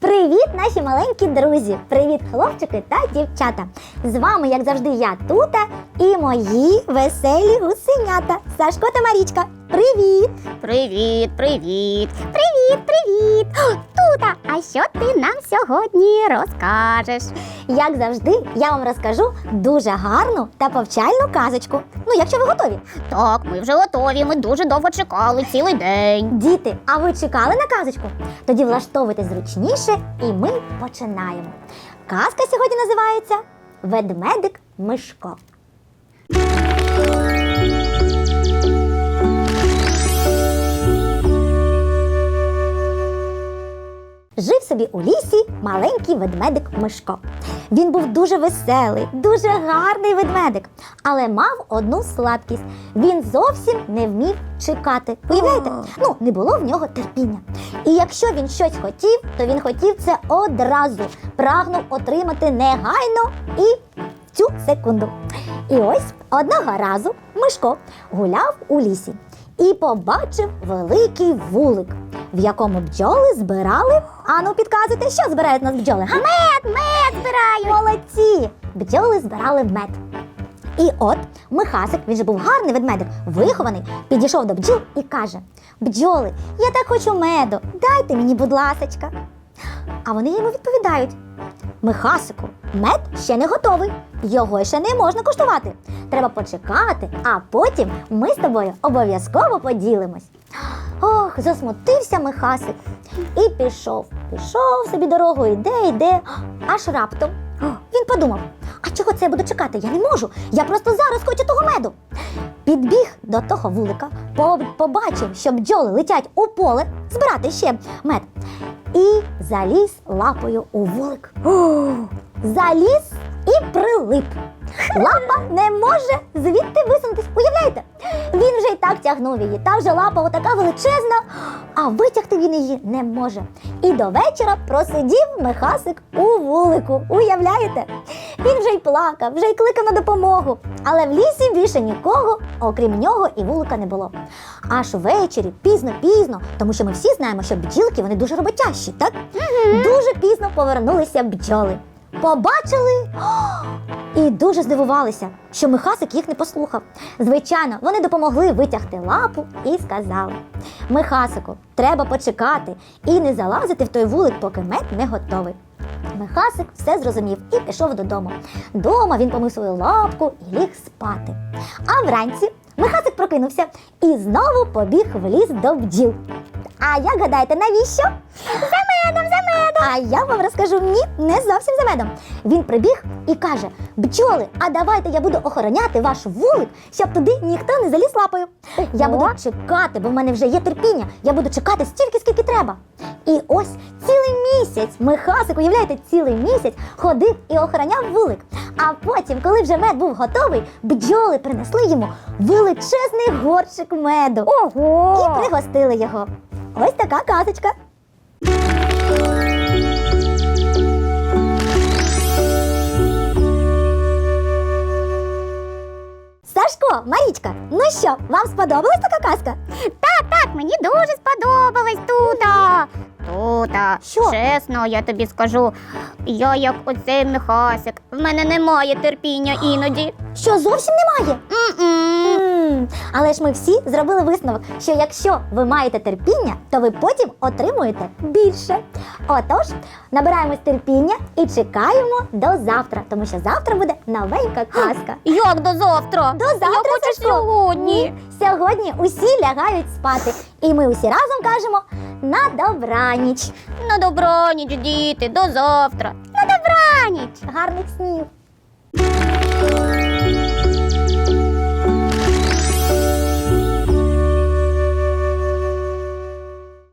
Привіт, наші маленькі друзі! Привіт, хлопчики та дівчата! З вами, як завжди, я Тута і мої веселі гусенята Сашко та Марічка. Привіт! Привіт, привіт, привіт, привіт. О, Тута, а що ти нам сьогодні розкажеш? Як завжди, я вам розкажу дуже гарну та повчальну казочку. Ну, якщо ви готові. Так, ми вже готові. Ми дуже довго чекали цілий день. Діти, а ви чекали на казочку? Тоді влаштовуйте зручніше, і ми починаємо. Казка сьогодні називається Ведмедик Мишко. Собі у лісі маленький ведмедик Мишко. Він був дуже веселий, дуже гарний ведмедик, але мав одну слабкість. Він зовсім не вмів чекати. Уявляєте? Ну, не було в нього терпіння. І якщо він щось хотів, то він хотів це одразу, прагнув отримати негайно і в цю секунду. І ось одного разу Мишко гуляв у лісі і побачив великий вулик, в якому бджоли збирали. Ану, підказуйте, що збирають нас бджоли? Га? Мед, мед збирають. Молодці! Бджоли збирали мед. І от Михасик, він же був гарний ведмедик, вихований, підійшов до бджіл і каже: Бджоли, я так хочу меду, дайте мені, будь ласочка. А вони йому відповідають: Михасику, мед ще не готовий, його ще не можна куштувати. Треба почекати, а потім ми з тобою обов'язково поділимось. Ох, засмутився Михасик і пішов. Пішов собі дорогою, йде, йде, аж раптом. Він подумав: а чого це я буду чекати? Я не можу. Я просто зараз хочу того меду. Підбіг до того вулика, побачив, що бджоли летять у поле збирати ще мед. І заліз лапою у вулик. Заліз і прилип. Лапа не може звідти? Він вже й так тягнув її, та вже лапа отака величезна, а витягти він її не може. І до вечора просидів Михасик у вулику. Уявляєте? Він вже й плакав, вже й кликав на допомогу. Але в лісі більше нікого, окрім нього, і вулика не було. Аж ввечері, пізно-пізно, тому що ми всі знаємо, що бджілки вони дуже роботящі, так? Дуже пізно повернулися бджоли. Побачили і дуже здивувалися, що Михасик їх не послухав. Звичайно, вони допомогли витягти лапу і сказали: Михасику, треба почекати і не залазити в той вулик, поки мед не готовий. Михасик все зрозумів і пішов додому. Дома він помив свою лапку і ліг спати. А вранці Михасик прокинувся і знову побіг в ліс до бджіл. А як гадаєте, навіщо? А я вам розкажу ні, не зовсім за медом. Він прибіг і каже: бджоли, а давайте я буду охороняти ваш вулик, щоб туди ніхто не заліз лапою. Я буду чекати, бо в мене вже є терпіння. Я буду чекати стільки, скільки треба. І ось цілий місяць Михасик, уявляєте, цілий місяць ходив і охороняв вулик. А потім, коли вже мед був готовий, бджоли принесли йому величезний горщик меду Ого! і пригостили його. Ось така казочка. Марічка, ну що, вам сподобалась така казка? Так, так, мені дуже сподобалось Тута. Тута, Що? чесно, я тобі скажу, я як оцей Михасик, в мене немає терпіння іноді. Що зовсім немає? М-м. Але ж ми всі зробили висновок, що якщо ви маєте терпіння, то ви потім отримуєте більше. Отож, набираємось терпіння і чекаємо до завтра, тому що завтра буде новенька казка. Як до завтра? До завтра, Я хочу Сашко. сьогодні. Сьогодні усі лягають спати, і ми усі разом кажемо на добраніч. На добраніч, діти, до завтра. На добраніч. Гарних снів.